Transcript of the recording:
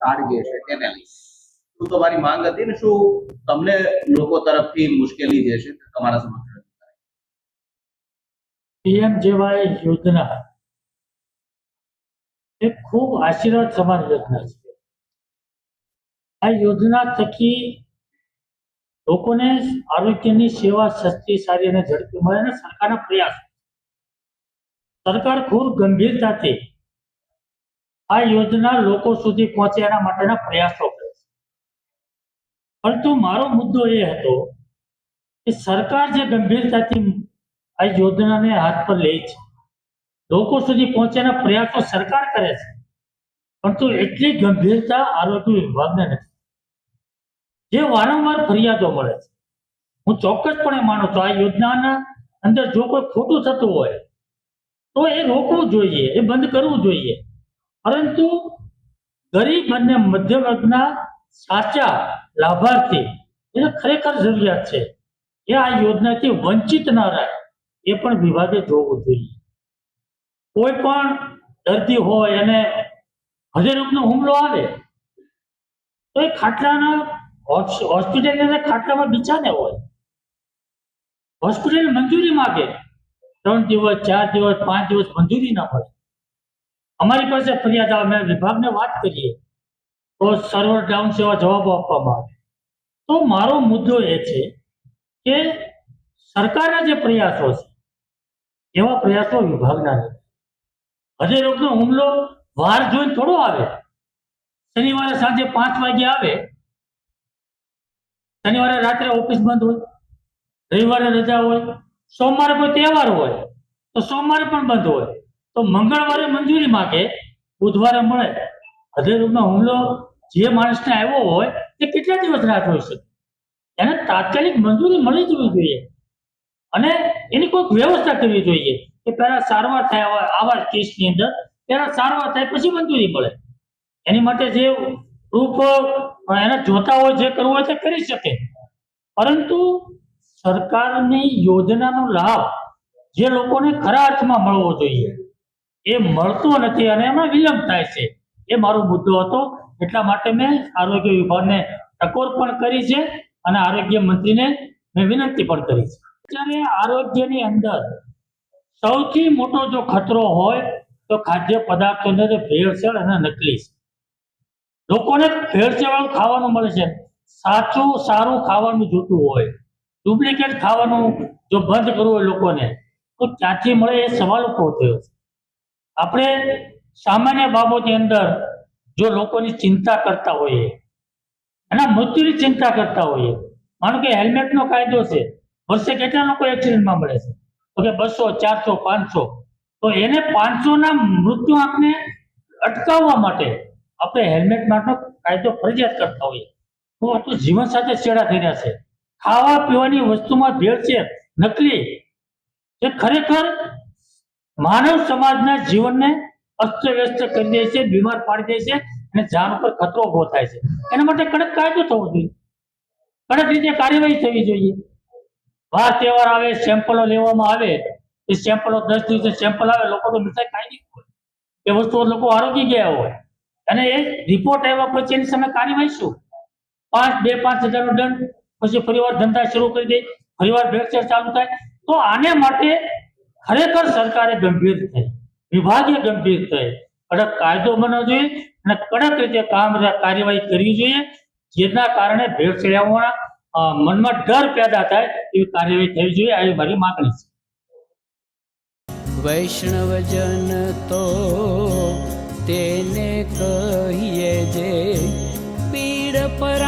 Card જે છે તેને તમારી માંગ હતી ને શું તમને લોકો તરફથી મુશ્કેલી જે છે તમારા સમક્ષ પીએમ યોજના એ ખૂબ આશીર્વાદ સમાન યોજના છે. આ યોજના થકી લોકોને આરોગ્યની સેવા સસ્તી સારી અને ઝડપી મળે અને સરકારના પ્રયાસ. સરકાર ખૂબ ગંભીરતાથી આ યોજના લોકો સુધી પહોંચે એના માટેના પ્રયાસો કરે છે. પરંતુ મારો મુદ્દો એ હતો કે સરકાર જે ગંભીરતાથી આ યોજનાને હાથ પર લે છે. લોકો સુધી પહોંચેના પ્રયાસો સરકાર કરે છે. પરંતુ એટલી ગંભીરતા આરોગ્ય વિભાગને નથી. જે વારંવાર ફરિયાદો મળે છે. હું ચોક્કસપણે માનું છું, આ યોજનાના અંદર જો કોઈ ખોટું થતું હોય, તો એ રોકવું જોઈએ, એ બંધ કરવું જોઈએ. પરંતુ ગરીબ અને મધ્યમ વર્ગના સાચા લાભાર્થી, એને ખરેખર જરૂરિયાત છે એ આ યોજનાથી વંચિત ન રહે, એ પણ વિભાગે જોવું જોઈએ. કોઈ પણ દર્દી હોય અને હૃદયરોગનો હુમલો આવે, તો એ ખાટલાના હોસ્પિટલ હોસ્પિટલની ખાટલામાં બિછાને હોય. હોસ્પિટલ મંજૂરી માગે, ત્રણ દિવસ, ચાર દિવસ, પાંચ દિવસ મંજૂરી ના મળે. અમારી પાસે ફરિયાદ આવે મેં વિભાગને વાત કરીએ. તો સર્વર ડાઉન સેવા જવાબો આપવામાં આવે. તો મારો મુદ્દો એ છે કે સરકારના જે પ્રયાસો છે, એવા પ્રયાસો વિભાગના નથી હૃદયરોગનો હુમલો વાર જોઈને થોડો આવે. શનિવારે સાંજે પાંચ વાગે આવે. શનિવારે રાત્રે ઓફિસ બંધ હોય, રવિવારે રજા હોય, સોમવારે કોઈ તહેવાર હોય, તો સોમવારે પણ બંધ હોય. તો મંગળવારે મંજૂરી માગે, બુધવારે મળે. હૃદયરોગનો હુમલો જે માણસને આવ્યો હોય, તે કેટલા દિવસ રાહ જોઈ શકે? એને તાત્કાલિક મંજૂરી મળી જવી જોઈએ. અને એની કોઈક વ્યવસ્થા કરવી જોઈએ કે પહેલા સારવાર થાય આવા કેસની અંદર, પહેલા સારવાર થાય પછી મંજૂરી મળે. એની માટે જે રૂપ, એને જોતા હોય, જે કરવું હોય તે કરી શકે. પરંતુ સરકારની યોજનાનો લાભ જે લોકોને ખરા અર્થમાં મળવો જોઈએ એ મળતો નથી અને એમાં વિલંબ થાય છે. એ મારો મુદ્દો હતો. એટલા માટે મેં આરોગ્ય વિભાગને ટકોર પણ કરી છે અને આરોગ્ય મંત્રીને મેં વિનંતી પણ કરી છે. અત્યારે આરોગ્યની અંદર સૌથી મોટો જો ખતરો હોય તો ખાદ્ય પદાર્થો અંદર ભેળસેળ અને નકલી છે. લોકોને ભેળસેળ ખાવાનું મળે છે. સાચું, સારું ખાવાનું જોતું હોય, ડુપ્લિકેટ ખાવાનું જો બંધ કરવું હોય લોકોને, તો ક્યાંથી મળે એ સવાલ ઊભો થયો છે. આપણે સામાન્ય બાબતની અંદર જો લોકોની ચિંતા કરતા હોઈએ, અને મૃત્યુની ચિંતા કરતા હોઈએ માનો કે હેલ્મેટનો કાયદો છે, વર્ષે કેટલા લોકો એક્સિડન્ટમાં મળે છે? તો કે બસો, ચારસો, પાંચસો. તો એને પાંચસોના મૃત્યુ આંકને અટકાવવા માટે આપણે હેલ્મેટ માટેનો કાયદો ફરજિયાત કરતા હોઈએ. તો આ જીવન સાથે છેડા થઈ રહ્યા છે. ખાવા પીવાની વસ્તુમાં ભેળ છે નકલી, જે ખરેખર માનવ સમાજના જીવનને અસ્તવ્યસ્ત કરી દે છે, બીમાર પાડી દે છે અને જાન ઉપર ખતરો ઊભો થાય છે. એના માટે કડક કાયદો થવો જોઈએ. કડક રીતે કાર્યવાહી થવી જોઈએ. વાર તહેવાર આવે સેમ્પલો લેવામાં આવે, એ સેમ્પલો દસ દિવસે સેમ્પલ આવે, લોકો તો મીઠાઈ ખાઈ નહીં હોય. એ વસ્તુઓ લોકો આરોગી ગયા હોય. અને એ રિપોર્ટ આવ્યા પછી એની સામે કાર્યવાહી શું? પાંચ, બે, પાંચ હજારનો દંડ. પછી ફરીવાર ધંધા શરૂ કરી દે. ફરીવાર ભેળસેળ ચાલુ થાય. તો આને માટે ખરેખર સરકારે ગંભીર થઈ, વિભાગે ગંભીર થઈ. કડક કાયદો બનવો જોઈએ અને કડક રીતે કામ કાર્યવાહી કરવી જોઈએ, જેના કારણે ભેળસેળાઓના મનમાં ડર પેદા થાય એવી કાર્યવાહી થવી જોઈએ, આવી મારી માગણી છે. વૈષ્ણવજન તો તેને કહીએ જે, પીડ પર